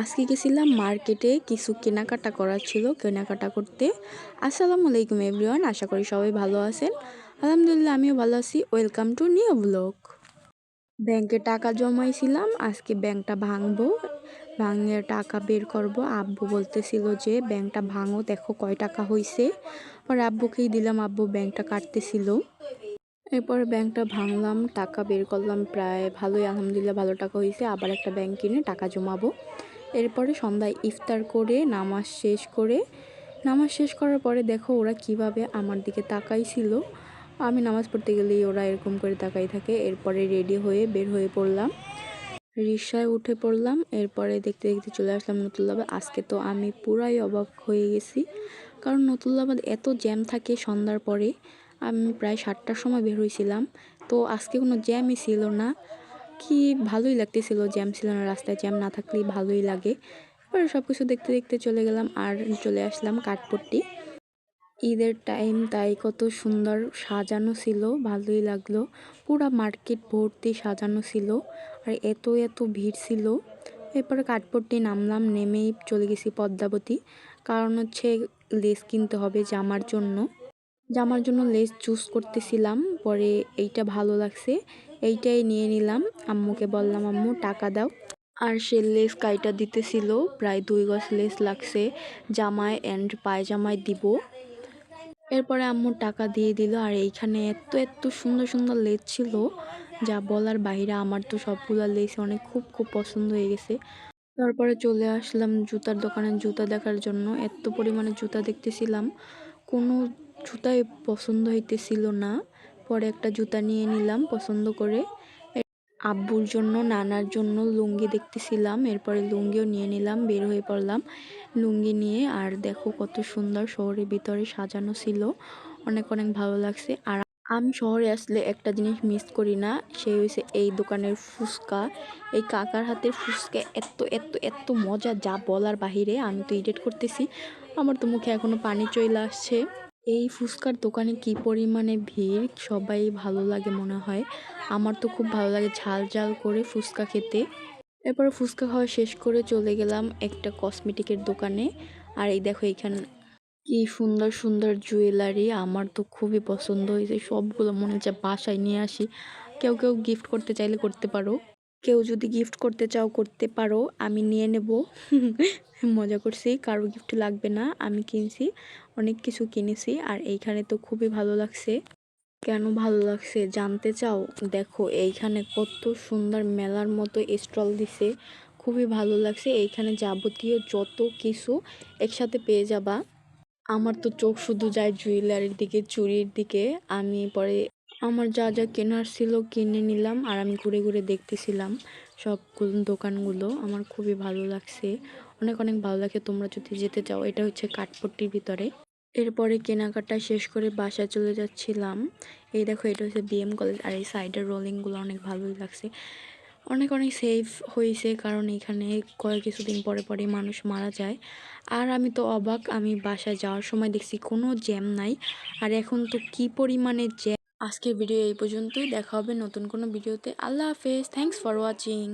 আজকে গেছিলাম মার্কেটে কিছু কেনাকাটা করার ছিল কেনাকাটা করতে। আসসালামু আলাইকুম এভরিওয়ান, আশা করি সবাই ভালো আছেন। আলহামদুলিল্লাহ, আমিও ভালো আছি। Welcome to new blog. ব্যাংকে টাকা জমাইছিলাম, আজকে ব্যাংকটা ভাঙবো। ভাঙিয়ে টাকা বের করব। আব্বু বলতেছিল যে, ব্যাংকটা ভাঙো, দেখো কয় টাকা হয়েছে পরে আব্বুকেই দিলাম, আব্বু ব্যাংকটা কাটতেছিল। এরপরে ব্যাংকটা ভাঙলাম, টাকা বের করলাম, প্রায় ভালোই, আলহামদুলিল্লাহ ভালো টাকা হয়েছে আবার একটা ব্যাংক কিনে টাকা জমাবো। এরপরে সন্ধ্যায় ইফতার করে, নামাজ শেষ করে। নামাজ শেষ করার পরে দেখো ওরা কীভাবে আমার দিকে তাকাইছিল। আমি নামাজ পড়তে গেলেই ওরা এরকম করে তাকাই থাকে। এরপরে রেডি হয়ে বের হয়ে পড়লাম। রিক্সায় উঠে পড়লাম। এরপরে দেখতে দেখতে চলে আসলাম নতুল্লাবাদ। আজকে তো আমি পুরাই অবাক হয়ে গেছি। কারণ নতুল্লাবাদ এত জ্যাম থাকে সন্ধ্যার পরে। আমি প্রায় সাতটার সময় বের হয়েছিলাম। তো আজকে কোনো জ্যামই ছিল না। কি ভালোই লাগতেছিল জ্যাম ছিল না, রাস্তায় জ্যাম না থাকলেই ভালোই লাগে। এবারে সব কিছু দেখতে দেখতে চলে গেলাম আর চলে আসলাম কাঠপট্টি। ঈদের টাইম তাই কত সুন্দর সাজানো ছিল, ভালোই লাগল। পুরা মার্কেট ভর্তি সাজানো ছিল আর এত এত ভিড় ছিল। এরপরে কাঠপট্টি নামলাম, নেমেই চলে গেছি পদ্মাবতী। কারণ হচ্ছে লেস কিনতে হবে জামার জন্য। জামার জন্য লেস চুজ করতেছিলাম, পরে এইটা ভালো লাগছে। এইটাই নিয়ে নিলাম। আম্মুকে বললাম, আম্মু, টাকা দাও। আর সে লেস কাইটা দিতেছিল, প্রায় দুই গজ লেস লাগছে জামায় অ্যান্ড পায়জামায় দিব। এরপরে আম্মু টাকা দিয়ে দিল, আর এইখানে এত এত সুন্দর সুন্দর লেস ছিল, যা বলার বাইরে আমার তো সবগুলো লেস অনেক খুব খুব পছন্দ হয়ে গেছে। তারপরে চলে আসলাম জুতার দোকানে, জুতা দেখার জন্য। এত পরিমাণে জুতা দেখতেছিলাম, কোনো জুতাই পছন্দ হইতেছিল না। পরে একটা জুতা নিয়ে নিলাম পছন্দ করে। আব্বুর জন্য, নানার জন্য লুঙ্গি দেখতেছিলাম, এরপরে লুঙ্গিও নিয়ে নিলাম, বের হয়ে পড়লাম। লুঙ্গি নিয়ে আর দেখো কত সুন্দর শহরের ভিতরে সাজানো ছিল, অনেক অনেক ভালো লাগছে। আর আমি শহরে আসলে একটা জিনিস মিস করি না, সে হয়েছে এই দোকানের ফুচকা। এই কাকার হাতের ফুচকা এত এত এত মজা, যা বলার বাহিরে আমি তো ইডিট করতেছি। আমার তো মুখে এখনও পানি চলে আসছে। এই ফুচকার দোকানে কি পরিমাণে ভিড়? সবাই ভালো লাগে মনে হয়। আমার তো খুব ভালো লাগে ঝাল ঝাল করে ফুচকা খেতে। এরপর ফুচকা খাওয়া শেষ করে চলে গেলাম একটা কসমেটিকের দোকানে। আর এই দেখো এখানে কি সুন্দর সুন্দর জুয়েলারি। আমার তো খুবই পছন্দ হয়েছে। সবগুলো মনে হচ্ছে বাসায় নিয়ে আসি। কেউ কেউ গিফট করতে চাইলে করতে পারো। কেউ যদি গিফট করতে চাও, করতে পারো। আমি নিয়ে নেব। মজা করছি, কারও গিফট লাগবে না। আমি কিনছি, অনেক কিছু কিনেছি, আর এইখানে তো খুবই ভালো লাগছে। কেন ভালো লাগছে জানতে চাও? দেখো, এইখানে কত সুন্দর মেলার মতো স্টল দিছে। খুবই ভালো লাগছে, এইখানে যাবতীয় যত কিছু একসাথে পেয়ে যাবা। আমার তো চোখ শুধু যায় জুয়েলারির দিকে, চুরির দিকে। আমি পরে আমার যা যা কেনার ছিল কিনে নিলাম আর আমি ঘুরে ঘুরে দেখতেছিলাম সবগুলো দোকানগুলো। আমার খুবই ভালো লাগছে। অনেক অনেক ভালো লাগছে তোমরা যদি যেতে চাও। এটা হচ্ছে কাঠপট্টির ভিতরে। এরপরে কেনাকাটা শেষ করে বাসায় চলে যাচ্ছিলাম। এই দেখো, এটা হচ্ছে বিএম কলেজ আর এই সাইডের রোলিংগুলো অনেক ভালোই লাগছে। অনেক অনেক সেফ হয়েছে কারণ এখানে কয়েক কিছুদিন পরে পরে মানুষ মারা যায়। আর আমি তো অবাক, আমি বাসায় যাওয়ার সময় দেখছি কোনো জ্যাম নাই। আর এখন তো কি পরিমাণে জ্যাম আজকের ভিডিও এই পর্যন্তই। দেখা হবে নতুন কোনো ভিডিওতে। আল্লাহ হাফেজ। Thanks for watching